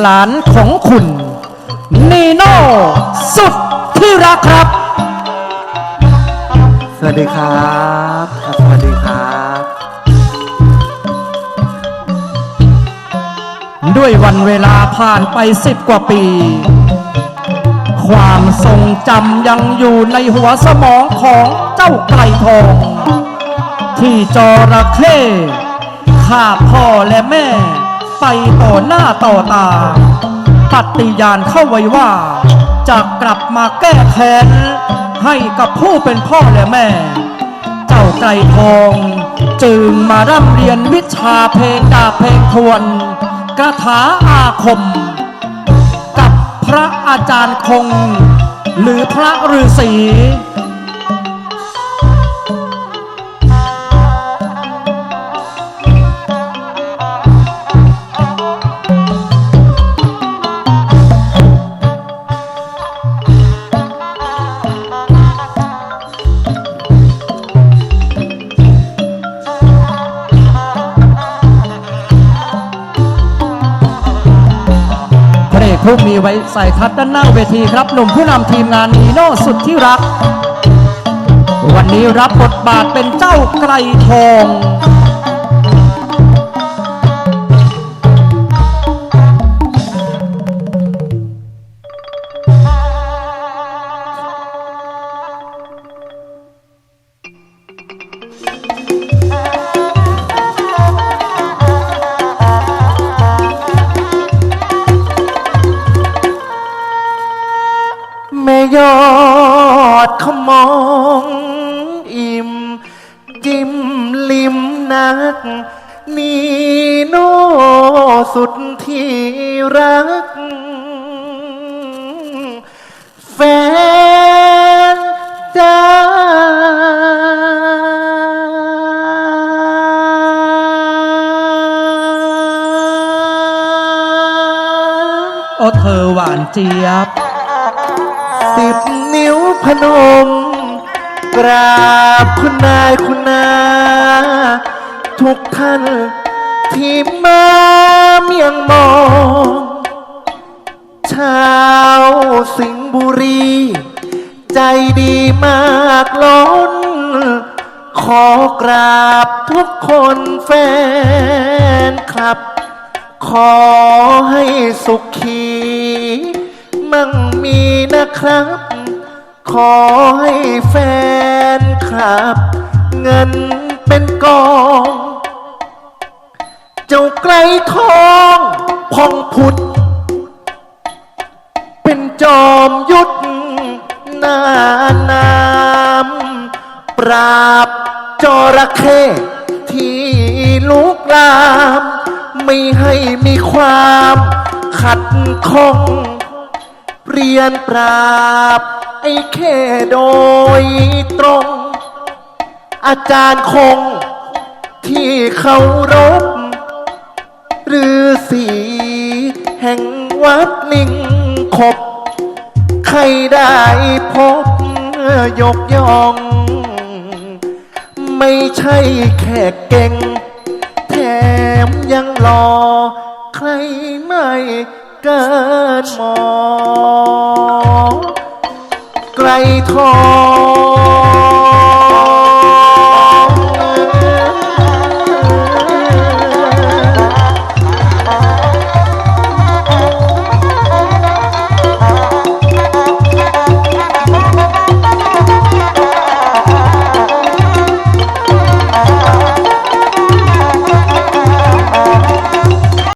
หลานของคุณ นีโน่สุดที่รักครับ สวัสดีครับครับ สวัสดีครับ ด้วยวันเวลาผ่านไปสิบกว่าปี ความทรงจำยังอยู่ในหัวสมองของเจ้าไก่ทอง ที่จระเข้ฆ่าพ่อและแม่ ไปต่อหน้าต่อตาปฏิญาณเข้าไว้ว่า จะกลับมาแก้แค้น ให้กับผู้เป็นพ่อและแม่ เจ้าไก่ทอง จึงมาร่ำเรียนวิชาเพลงดาเพลงทวนกระถาอาคม กับพระอาจารย์คง หรือพระฤาษี ผู้มีไว้ใส่ทัดด้านหน้าเวทีครับ หนุ่มผู้นำทีมงานนีโน่สุดที่รัก วันนี้รับบทบาทเป็นเจ้าไกรทอง มองอิ่ม จิ้มลิมนัก นีโนสุดที่รัก แฟนจ้าโอเธอหวานเจี๊ยบ สิบนิ้ว พนม กราบคุณนายคุณนา ทุกท่านที่มาเมียงมอง ชาวสิงห์บุรี ใจดีมากล้น ขอกราบทุกคนแฟนคลับ ขอให้สุขี มั่งมีนะครับ ขอให้แฟนคลับ เงินเป็นกอง เจ้าไกลทองพองผุด เป็นจอมยุทธหน้านามปราบจระเข้ที่ลุกลาม ไม่ให้มีความขัดข้องเรียนปราบ ไอ้แค่โดยตรง อาจารย์คงที่เคารพหรือสีแห่งวัดลิงขบ ใครได้พบยกย่อง ไม่ใช่แค่เก่ง แถมยังรอใครไม่เกินมอไกลทอง